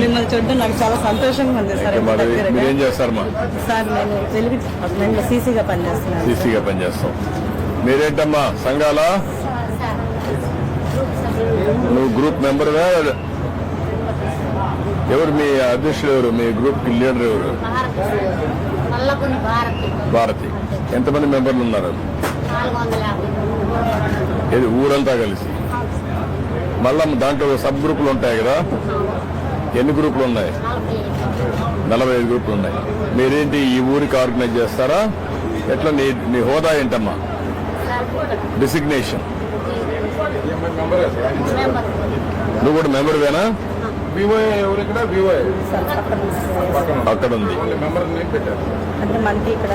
మిమ్మల్ని చూడడం నాకు చాలా సంతోషంగా ఉంది సార్. చేస్తారమ్మా? సార్ నేను తెలుగు నేను సీసీగా పనిచేస్తున్నాను. సీసీగా పనిచేస్తాం. మీరేంటమ్మా? సంఘాల? నువ్వు గ్రూప్ మెంబర్గా ఎవరు మీ అధ్యక్షుడు ఎవరు? మీ గ్రూప్కి లీడర్ ఎవరు? భారత్. భారతి. ఎంతమంది మెంబర్లు ఉన్నారు? ఇది ఊరంతా కలిసి? మళ్ళా దాంట్లో సబ్ గ్రూపులు ఉంటాయి కదా? ఎన్ని గ్రూపులు ఉన్నాయి? నలభై ఐదు గ్రూపులు ఉన్నాయి. మీరేంటి ఈ ఊరికి ఆర్గనైజ్ చేస్తారా? ఎట్లా నీ నీ హోదా ఏంటమ్మా? డిసిగ్నేషన్. నువ్వు కూడా మెంబర్వేనా? ఎవరు ఇక్కడ. అక్కడ ఉంది. మెంబర్ నేమ్ పెట్టారు. అంటే మనకి ఇక్కడ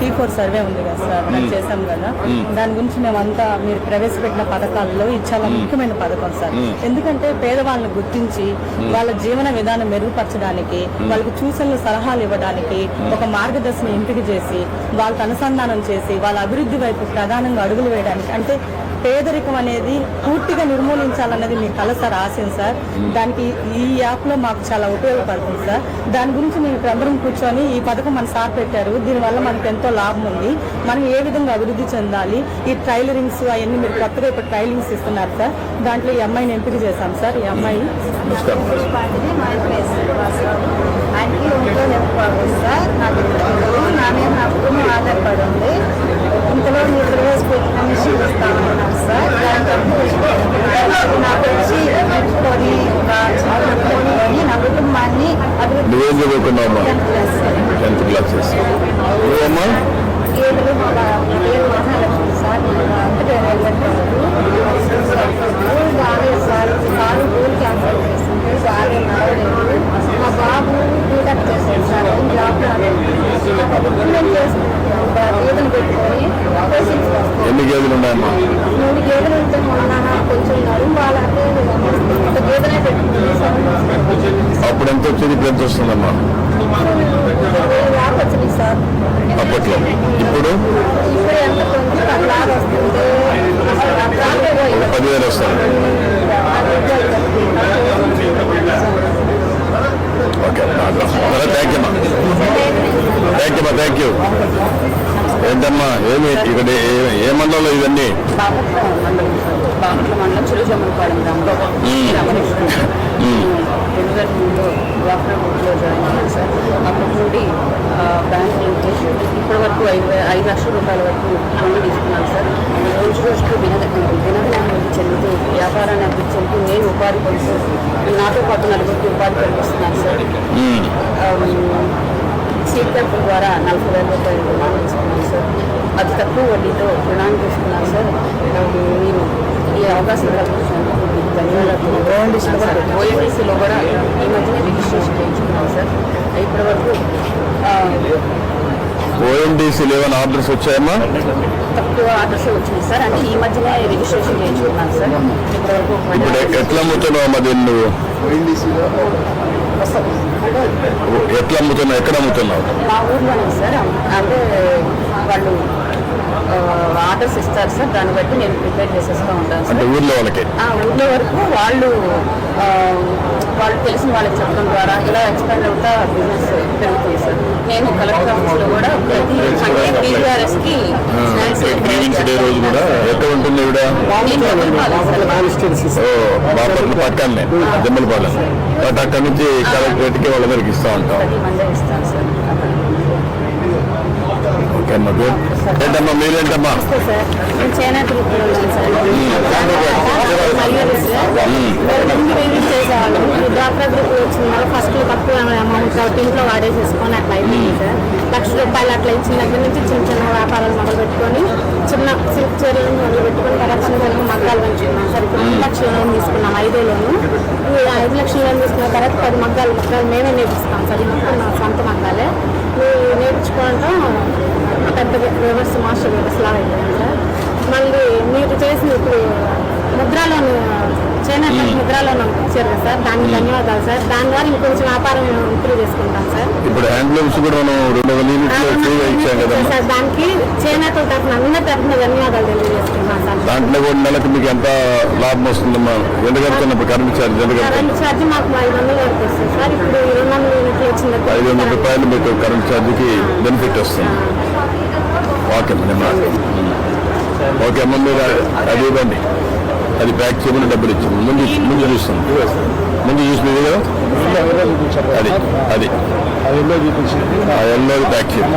టీ ఫోర్ సర్వే ఉంది కదా సార్ మేము చేసాం కదా. దాని గురించి మేమంతా మీరు ప్రవేశపెట్టిన పథకాల్లో ఇది చాలా ముఖ్యమైన పథకం సార్ ఎందుకంటే పేదవాళ్ళని గుర్తించి వాళ్ళ జీవన విధానం మెరుగుపరచడానికి వాళ్ళకి సూచనలు సలహాలు ఇవ్వడానికి ఒక మార్గదర్శనం ఎంపిక చేసి వాళ్ళకి అనుసంధానం చేసి వాళ్ళ అభివృద్ధి వైపు ప్రధానంగా అడుగులు వేయడానికి. అంటే పేదరికం అనేది పూర్తిగా నిర్మూలించాలన్నది మీ కల సార్ ఆశయం సార్ దానికి ఈ యాప్లో మాకు చాలా ఉపయోగపడుతుంది సార్. దాని గురించి మేము ఇప్పుడు అందరం కూర్చొని ఈ పథకం మన సార్ పెట్టారు. దీనివల్ల మనకు ఎంతో లాభం ఉంది. మనం ఏ విధంగా అభివృద్ధి చెందాలి? ఈ ట్రైలరింగ్స్ అవన్నీ మీరు కొత్తగా ఇప్పుడు ట్రైలింగ్స్ ఇస్తున్నారు సార్. దాంట్లో ఈ అమ్మాయిని ఎంపిక చేశాం సార్. ఈ అమ్మాయి ఆయనకి ఒంట్లో నొప్పి సార్ నాకు నా మీద నా కుటుంబం ఆధారపడి ఉంది ఇంతలో మీరు ప్రవేశపెట్టిన మిషన్ ఇస్తామన్నారు సార్ దాంట్లో నాకు వచ్చి పెట్టుకొని ఒక చిన్న పెట్టుకొని నా కుటుంబాన్ని అభివృద్ధి నువ్వేం చదువుకున్నావమ్మా టెన్త్ క్లాస్ చేసి నువ్వమ్మా ఏడులో ఒక ఏడు మహాలక్ష్మి సార్ నేను అంతగా స్కూల్ బాగాలేదు సార్ సార్ స్కూల్ క్యాన్సల్ చేసింది సార్ నడవలేదు మా బాబు బీటెక్ చేశాడు సార్ జాబ్ నేను చేసుకుంటాను గేదెలు పెట్టుకొని పేషెంట్స్ వస్తాను ఎన్ని గేదెలు ఉన్నాయమ్మా? మూడు గేదెలు ఉంటే మొన్న కొంచెం నడుము గేదెనే పెట్టుకుంది సార్ అప్పుడు ఎంత వచ్చింది? ఇప్పుడు ఎంత వస్తుందమ్మా? సార్ అప్పట్లో. ఇప్పుడు? పదివేలు వస్తుంది ఓకే థ్యాంక్ యూ అమ్మా థ్యాంక్ యూ అమ్మా థ్యాంక్ యూ ఏంటమ్మా? ఏమి? ఇక్కడ ఏ- మండలంలో ఇవన్నీ? రెండు వేల మూడులో గ్రూప్లో జాయిన్ అయ్యాను సార్. అప్పటి నుండి బ్యాంక్ ఇప్పటి వరకు ఐదు లక్షల రూపాయల వరకు తీసుకున్నాను సార్. రోజు రోజుకు దిన దినదినాభివృద్ధి చెందుతూ వ్యాపారాన్ని అభివృద్ధి చెందుతూ నేను ఉపాధి పొందుతూ నాతో పాటు నలుగురికి ఉపాధి కల్పిస్తున్నాను సార్. సీట్ ద్వారా నలభై వేల రూపాయలు రుణాలు తీసుకున్నాను సార్. అతి తక్కువ వడ్డీతో రుణాన్ని తీసుకున్నాను సార్. మీరు ఈ అవకాశం కల్పించినందుకు మీకు ధన్యవాదాలు. సార్ ఓఎన్టీసీలో కూడా ఈ మధ్యనే రిజిస్ట్రేషన్ చేయించుకున్నాను సార్. ఇప్పటి వరకు ఆ, ఓఎన్డీసీ ఏమైనా ఆర్డర్స్ వచ్చాయమ్మా? తక్కువ ఆర్డర్స్ వచ్చింది సార్. అంటే ఈ మధ్యనే రిజిస్ట్రేషన్ చేయించుకున్నాను సార్. ఇప్పటి వరకు ఇప్పుడు ఎ- ఎట్లా అమ్ముతున్నావు అమ్మా దీన్ని ఎట్లా అమ్ముతున్నావు? ఎక్కడ అమ్ముతున్నావు? ఆర్డర్స్ ఇస్తారు సార్. దాన్ని బట్టి నేను ప్రిపేర్ చేసేస్తూ ఉంటాను సార్. అంటే ఊర్లో వాళ్ళకి? ఆ ఊళ్ళో వరకు వాళ్ళు వాళ్ళు తెలిసిన వాళ్ళకి చెప్పడం ద్వారా ఇలా ఎక్స్పాండ్ అవుతా బిజినెస్ పెరుగుతుంది సార్. నేను కలెక్టర్ ఆఫీస్లో కూడా ప్రతి సండే కూడా ఎక్కడ ఉంటుంది పక్కనే జమ్మలపాలెం. బట్ అక్కడ నుంచి కలెక్టరేట్కి వాళ్ళ దగ్గరికి ఇస్తా ఉంటాం ప్రతి మండే ఇస్తాను సార్ ఓకే. అమ్మా గుడ్ ఏంటమ్మా మీరేంటమ్మా ఈ ఫస్ట్ తక్కువ అమౌంట్ ఇంట్లో వాడేసేసుకొని అట్లా అయిపోయింది సార్. లక్ష రూపాయలు అట్లా ఇచ్చిన దగ్గర నుంచి చిన్న చిన్న వ్యాపారాలు మొదలు పెట్టుకొని చిన్న సిల్క్ చీరలు మొదలు పెట్టుకొని తర్వాత చిన్న మగ్గాలు పెంచుకున్నాం సార్. ఇప్పుడు రెండు లక్షల లోన్ తీసుకున్నాం ఐదేలోను ఈ ఐదు లక్షల లోన్ తీసుకున్న తర్వాత పది మగ్గాలు మగ్గాలు మేమే నేర్పిస్తాం సార్. ఇది మొత్తం నా సొంత మగ్గాలే. నేర్చుకోవడం వ్యవస్థ మాస్టర్ వ్యవస్థ లాగా అయిపోయింది సార్. మళ్ళీ మీరు చేసిన ఇప్పుడు ముద్రాలోని చే చేనేత ముద్రలో నాకు ఇచ్చారు కదా సార్ దానికి ధన్యవాదాలు సార్. దాని ద్వారా ఇంకొంచెం వ్యాపారం ఇంప్రూవ్ చేసుకుంటాం సార్. ఇప్పుడు హ్యాండ్లూమ్స్ కూడా మనం రెండు వందల యూనిట్లు ఫ్రీగా ఇచ్చాం కదా సార్. దానికి చేనేత తరఫున అందరి తరఫున ధన్యవాదాలు తెలియజేస్తున్నాం సార్. దాంట్లో కూడా నెలకు మీకు ఎంత లాభం వస్తుందమ్మా? ఎంత కడుతున్నప్పుడు కరెంట్ ఛార్జ్? ఎంత కరెంట్ ఛార్జ్ మాకు ఐదు వందలు వరకు వస్తుంది సార్. ఇప్పుడు రెండు వందల యూనిట్లు వచ్చిన దగ్గర ఐదు వందల రూపాయలు మీకు కరెంట్ ఛార్జ్కి బెనిఫిట్ వస్తుంది. ఓకే ఓకే అమ్మ మీరు అది ఇవ్వండి. అది ప్యాక్ చేయమని డబ్బులు ఇచ్చింది ముందు ముందు చూస్తుంది ముందు చూసినది కదా? అది అది. ఆ ఎల్లో ప్యాక్ చేయండి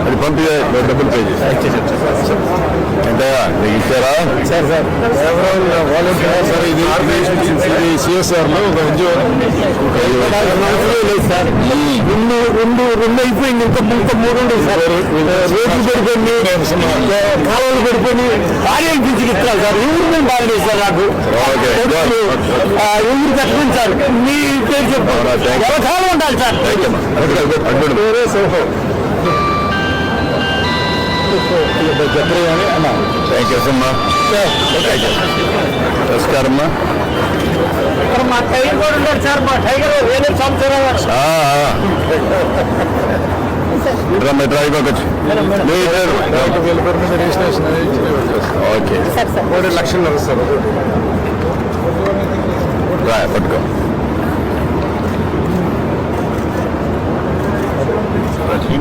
అది పంపి డబ్బులు పే చేసి ఇచ్చారా? Sir sir. సిఎస్ఆర్లో ఒక రెండు రెండు రెండు అయిపోయింది. ఇంకా ఇంకా మూడు ఉండవు సార్. రోడ్లు పడిపోయింది కాలువలు పడిపోయి భార్య పిచ్చికిస్తారు సార్. ఎవరు మేము బాగా సార్ నాకు. ఎవరు సార్? మీ పేరు చెప్పు. అవునా, థాంక్స్. ఎవరి కాలం ఉండాలి సార్? థ్యాంక్ యూ అమ్మా నమస్కారమ్మా ఇక్కడ మా టైగర్ కూడా ఉంటాడు సార్ మా టైగర్ వేరే సంవత్సరం ఆ, ఆ. ఇట్రా ఇట్రా ఇవ్వకొచ్చు మీ పేరు వీళ్ళ పేరు మీద రిజిస్ట్రేషన్ అనేది ఇచ్చి వచ్చేస్తాం. ఓకే సార్ సార్ ఒకటి లక్షలు సార్ రా పట్టుకో రజనీ